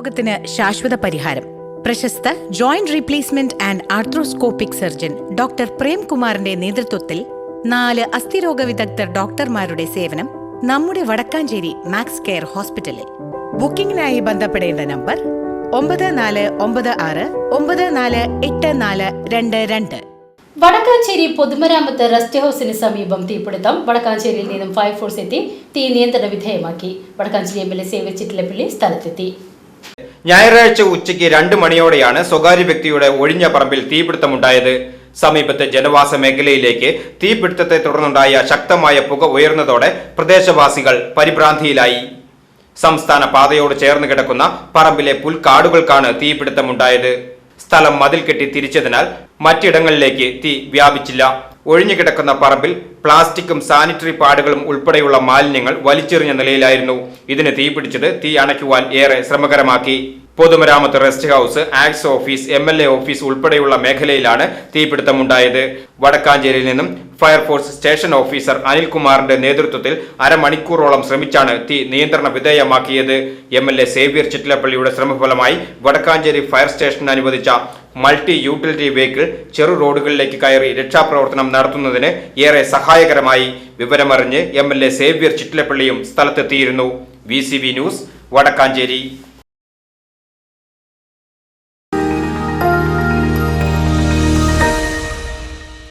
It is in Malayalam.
രോഗത്തിന് ശാശ്വത പരിഹാരം. പ്രശസ്ത joint replacement and arthroscopic surgeon doctor പ്രേംകുമാറിന്റെ നേതൃത്വത്തിൽ നാല് അസ്ഥിരോഗ വിദഗ്ധർ ഡോക്ടർമാരുടെ സേവനം നമ്മുടെ വടക്കാഞ്ചേരി മാക്സ് കെയർ ഹോസ്പിറ്റലിൽ. ബുക്കിംഗിനായി ബന്ധപ്പെടേണ്ട നമ്പർ ഒമ്പത് നാല് ഒമ്പത് ആറ് ഒമ്പത് നാല് എട്ട് നാല് രണ്ട് രണ്ട്. വടക്കാഞ്ചേരി പൊതുമരാമത്ത് റെസ്റ്റ് ഹൗസിന് സമീപം തീപിടുത്തം വടക്കാഞ്ചേരിയിൽ നിന്നും ഫയർഫോഴ്സ് എത്തി തീ നിയന്ത്രണ വിധേയമാക്കി. വടക്കാഞ്ചേരി എം എൽ എ സേവിച്ചിട്ടുള്ള പിള്ളി സ്ഥലത്തെത്തി. ഞായറാഴ്ച ഉച്ചയ്ക്ക് രണ്ട് മണിയോടെയാണ് സ്വകാര്യ വ്യക്തിയുടെ ഒഴിഞ്ഞ പറമ്പിൽ തീപിടുത്തമുണ്ടായത്. സമീപത്തെ ജനവാസ മേഖലയിലേക്ക് തീപിടുത്തത്തെ തുടർന്നുണ്ടായ ശക്തമായ പുക ഉയർന്നതോടെ പ്രദേശവാസികൾ പരിഭ്രാന്തിയിലായി. സംസ്ഥാന പാതയോട് ചേർന്ന് കിടക്കുന്ന പറമ്പിലെ പുൽക്കാടുകൾക്കാണ് തീപിടുത്തമുണ്ടായത്. സ്ഥലം മതിൽ കെട്ടി തിരിച്ചതിനാൽ മറ്റിടങ്ങളിലേക്ക് തീ വ്യാപിച്ചില്ല. ഒഴിഞ്ഞു കിടക്കുന്ന പറമ്പിൽ പ്ലാസ്റ്റിക്കും സാനിറ്ററി പാഡുകളും ഉൾപ്പെടെയുള്ള മാലിന്യങ്ങൾ വലിച്ചെറിഞ്ഞ നിലയിലായിരുന്നു. ഇതിന് തീപിടിച്ചത് തീ അണയ്ക്കുവാൻ ഏറെ ശ്രമകരമാക്കി. പൊതുമരാമത്ത് rest house ax office M L A office ഉൾപ്പെടെയുള്ള മേഖലയിലാണ് തീപിടുത്തമുണ്ടായത്. വടക്കാഞ്ചേരിയിൽ നിന്നും ഫയർഫോഴ്സ് സ്റ്റേഷൻ ഓഫീസർ അനിൽകുമാറിന്റെ നേതൃത്വത്തിൽ അരമണിക്കൂറോളം ശ്രമിച്ചാണ് തീ നിയന്ത്രണ വിധേയമാക്കിയത്. എം എൽ എ സേവ്യർ ചിറ്റിലപ്പള്ളിയുടെ ശ്രമഫലമായി വടക്കാഞ്ചേരി ഫയർ സ്റ്റേഷൻ അനുവദിച്ച മൾട്ടി യൂട്ടിലിറ്റി വെഹിക്കിൾ ചെറു റോഡുകളിലേക്ക് കയറി രക്ഷാപ്രവർത്തനം നടത്തുന്നതിന് ഏറെ സഹായകരമായി. വിവരമറിഞ്ഞ് എം എൽ എ സേവ്യർ ചിറ്റിലപ്പള്ളിയും സ്ഥലത്തെത്തിയിരുന്നു. V news Vadakkanchery.